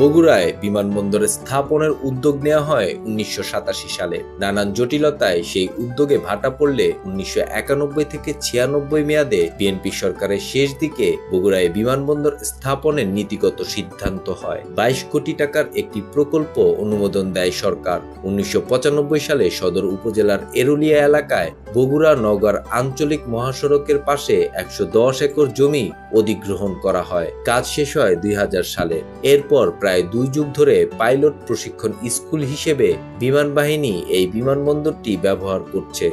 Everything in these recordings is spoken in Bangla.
বগুড়ায় বিমানবন্দরে স্থাপনের উদ্যোগ নেওয়া হয় উনিশশো সাতাশি সালে। নানান জটিলতায় সেই উদ্যোগে ভাটা পড়লে উনিশশো একানব্বই থেকে ছিয়ানব্বই মেয়াদে বিএনপি সরকারের শেষ দিকে বগুড়ায় বিমানবন্দর স্থাপনের নীতিগত সিদ্ধান্ত হয়। বাইশ কোটি টাকার একটি প্রকল্প অনুমোদন দেয় সরকার। উনিশশো পঁচানব্বই সালে সদর উপজেলার এরুলিয়া এলাকায় বগুড়া নগর আঞ্চলিক মহাসড়কের পাশে একশো দশ একর জমি অধিগ্রহণ করা হয়। কাজ শেষ হয় দুই হাজার সালে। এরপর প্রায় দুই যুগ ধরে পাইলট প্রশিক্ষণ স্কুল হিসেবে বিমান বাহিনী এই বিমানবন্দরটি ব্যবহার করছে।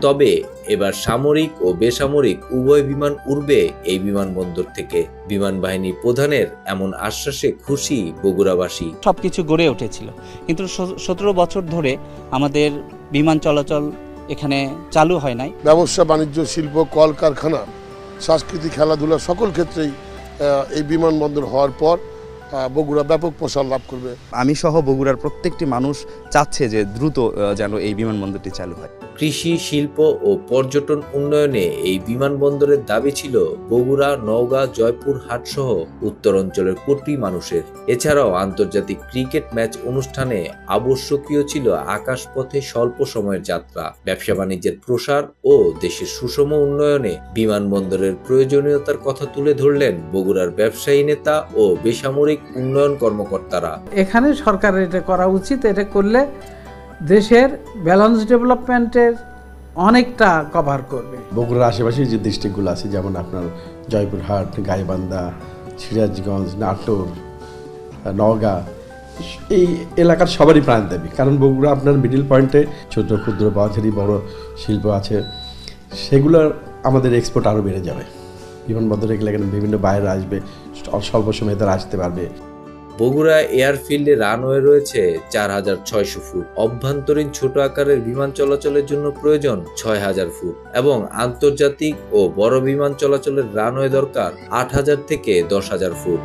তবে এবার সামরিক ও বেসামরিক উভয় বিমান উড়বে এই বিমানবন্দর থেকে। বিমান বাহিনী প্রধানের এমন আশ্বাসে খুশি বগুড়াবাসী। সবকিছু গড়ে উঠেছিল। কিন্তু সতেরো বছর ধরে আমাদের বিমান চলাচল এখানে চালু হয় নাই। ব্যবসা বাণিজ্য শিল্প কলকারখানা সংস্কৃতি খেলাধুলা সকল ক্ষেত্রেই আহ, এই বিমানবন্দর হওয়ার পর বগুড়া ব্যাপক প্রসার লাভ করবে। আমি সহ বগুড়ার প্রত্যেকটি মানুষ চাচ্ছে যে দ্রুত যেন এই বিমানবন্দরটি চালু হয়। কৃষি শিল্প ও পর্যটন উন্নয়নে এই বিমানবন্দরের দাবি ছিল বগুড়া নওগাঁ জয়পুর হাট সহ উত্তর অঞ্চলের কোটি মানুষের। এছাড়াও আন্তর্জাতিক ক্রিকেট ম্যাচ অনুষ্ঠানে আবশ্যকীয় ছিল আকাশপথে স্বল্প সময়ের যাত্রা ব্যবসা বাণিজ্যের প্রসার ও দেশের সুষম উন্নয়নে বিমানবন্দরের প্রয়োজনীয়তার কথা তুলে ধরলেন বগুড়ার ব্যবসায়ী নেতা ও বেসামরিক উন্নয়ন কর্মকর্তারা। এখানে সরকারের এটা করা উচিত এটা করলে দেশের ব্যালেন্স ডেভেলপমেন্টের অনেকটা কভার করবে। বগুড়ার আশেপাশে যে ডিস্ট্রিক্টগুলো আছে যেমন আপনার জয়পুরহাট গাইবান্ধা সিরাজগঞ্জ নাটোর নওগাঁ এই এলাকার সবারই প্রাণ দেবে। কারণ বগুড়া আপনার মিডিল পয়েন্টে ছোট ক্ষুদ্র বাজারি বড় শিল্প আছে সেগুলোর আমাদের এক্সপোর্ট আরও বেড়ে যাবে। বিমানবন্দরে গেলে এখানে বিভিন্ন বাইরে আসবে স্বল্প সময়ে তারা আসতে পারবে। বগুড়া এয়ারফিল্ডে রানওয়ে রয়েছে চার হাজার ছয়শো ফুট। অভ্যন্তরীণ ছোট আকারের বিমান চলাচলের জন্য প্রয়োজন ছয় হাজার ফুট এবং আন্তর্জাতিক ও বড় বিমান চলাচলের রানওয়ে দরকার আট হাজার থেকে দশ হাজার ফুট।